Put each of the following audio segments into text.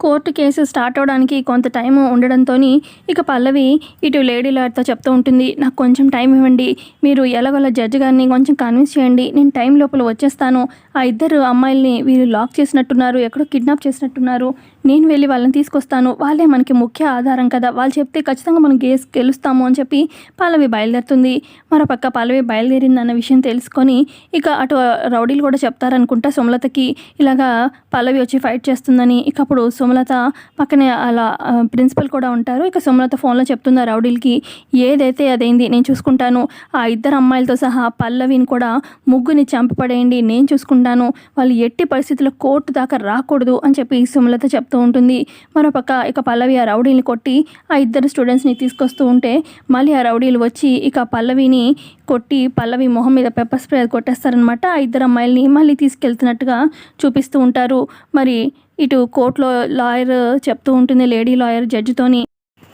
Court case start అవడానికి కొంత time ఉండడంతో ఇక పల్లవి ఇటు లేడీ లాయర్తో చెప్తూ ఉంటుంది నాకు కొంచెం టైం ఇవ్వండి మీరు ఎలాగోలా జడ్జి గారిని కొంచెం కన్విన్స్ చేయండి నేను టైం లోపల వచ్చేస్తాను ఆ ఇద్దరు అమ్మాయిల్ని వీళ్ళు లాక్ చేసినట్టున్నారు ఎక్కడో కిడ్నాప్ చేసినట్టున్నారు నేను వెళ్ళి వాళ్ళని తీసుకొస్తాను వాళ్ళే మనకి ముఖ్య ఆధారం కదా వాళ్ళు చెప్తే ఖచ్చితంగా మనం గేస్ గెలుస్తాము అని చెప్పి పల్లవి బయలుదేరుతుంది. మరోపక్క పల్లవి బయలుదేరిందన్న విషయం తెలుసుకొని ఇక అటు రౌడీలు కూడా చెప్తారనుకుంటా సుమలతకి ఇలాగా పల్లవి వచ్చి ఫైట్ చేస్తుందని ఇక అప్పుడు సుమలత పక్కనే అలా ప్రిన్సిపల్ కూడా ఉంటారు. ఇక సుమలత ఫోన్లో చెప్తుంది రౌడీలకి ఏదైతే అదైంది నేను చూసుకుంటాను. ఆ ఇద్దరు అమ్మాయిలతో సహా పల్లవిని కూడా ముగ్గుని చంపపడేయండి నేను చూసుకుంటాను. వాళ్ళు ఎట్టి పరిస్థితుల్లో కోర్టు దాకా రాకూడదు అని చెప్పి సుమలత చెప్తూ ఉంటుంది. మరోపక్క ఇక పల్లవి ఆ రౌడీని కొట్టి ఆ ఇద్దరు స్టూడెంట్స్ని తీసుకొస్తూ ఉంటే మళ్ళీ ఆ రౌడీలు వచ్చి ఇక పల్లవిని కొట్టి పల్లవి మొహం మీద పెప్పర్ స్ప్రే కొట్టేస్తారనమాట ఆ ఇద్దరు అమ్మాయిల్ని మళ్ళీ తీసుకెళ్తున్నట్టుగా చూపిస్తూ ఉంటారు. మరి ఇటు కోర్టులో లాయర్ చెప్తూ ఉంటుంది లేడీ లాయర్ జడ్జితోని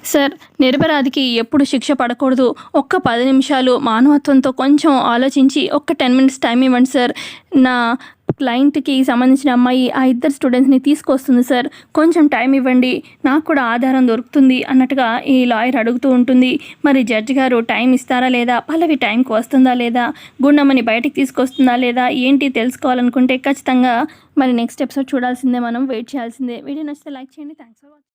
సార్ నిరపరాధికి ఎప్పుడు శిక్ష పడకూడదు. ఒక్క పది నిమిషాలు మానవత్వంతో కొంచెం ఆలోచించి ఒక్క టెన్ మినిట్స్ టైం ఇవ్వండి సార్. నా క్లయింట్కి సంబంధించిన అమ్మాయి ఆ ఇద్దరు స్టూడెంట్స్ని తీసుకొస్తుంది సార్. కొంచెం టైం ఇవ్వండి నాకు కూడా ఆధారం దొరుకుతుంది అన్నట్టుగా ఈ లాయర్ అడుగుతూ ఉంటుంది. మరి జడ్జి గారు టైం ఇస్తారా లేదా? పల్లవి టైంకి వస్తుందా లేదా? గుండమ్మని బయటికి తీసుకొస్తుందా లేదా? ఏంటి తెలుసుకోవాలనుకుంటే ఖచ్చితంగా మరి నెక్స్ట్ ఎపిసోడ్ చూడాల్సిందే మనం వెయిట్ చేయాల్సిందే. వీడియో నచ్చితే లైక్ చేయండి. Thanks for watching.